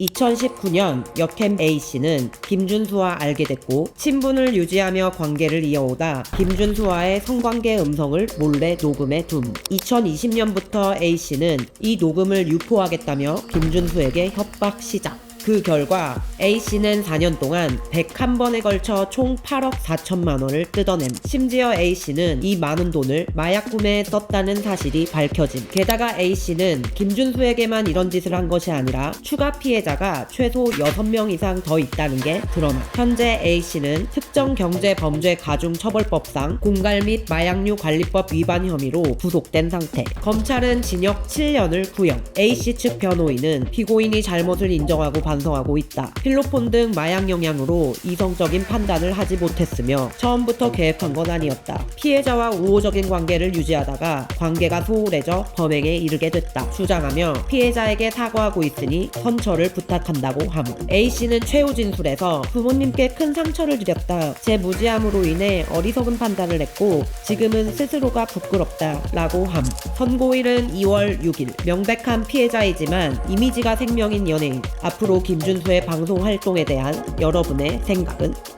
2019년 역캠 A씨는 김준수와 알게 됐고 친분을 유지하며 관계를 이어오다 김준수와의 성관계 음성을 몰래 녹음해 둠. 2020년부터 A씨는 이 녹음을 유포하겠다며 김준수에게 협박 시작. 그 결과 A씨는 4년 동안 101번에 걸쳐 총 8억 4천만 원을 뜯어냄. 심지어 A씨는 이 많은 돈을 마약 구매에 썼다는 사실이 밝혀짐. 게다가 A씨는 김준수에게만 이런 짓을 한 것이 아니라 추가 피해자가 최소 6명 이상 더 있다는 게 드러나. 현재 A씨는 특정 경제 범죄 가중 처벌법상 공갈 및 마약류 관리법 위반 혐의로 구속된 상태. 검찰은 징역 7년을 구형. A씨 측 변호인은 피고인이 잘못을 인정하고 반성하고 있다. 필로폰 등 마약 영향으로 이성적인 판단을 하지 못했으며 처음부터 계획한 건 아니었다. 피해자와 우호적인 관계를 유지하다가 관계가 소홀해져 범행에 이르게 됐다. 주장하며 피해자에게 사과하고 있으니 선처를 부탁한다고 함. A씨는 최후 진술에서 부모님께 큰 상처를 드렸다. 제 무지함으로 인해 어리석은 판단을 했고 지금은 스스로가 부끄럽다. 라고 함. 선고일은 2월 6일. 명백한 피해자이지만 이미지가 생명인 연예인. 앞으로 김준수의 방송 활동에 대한 여러분의 생각은?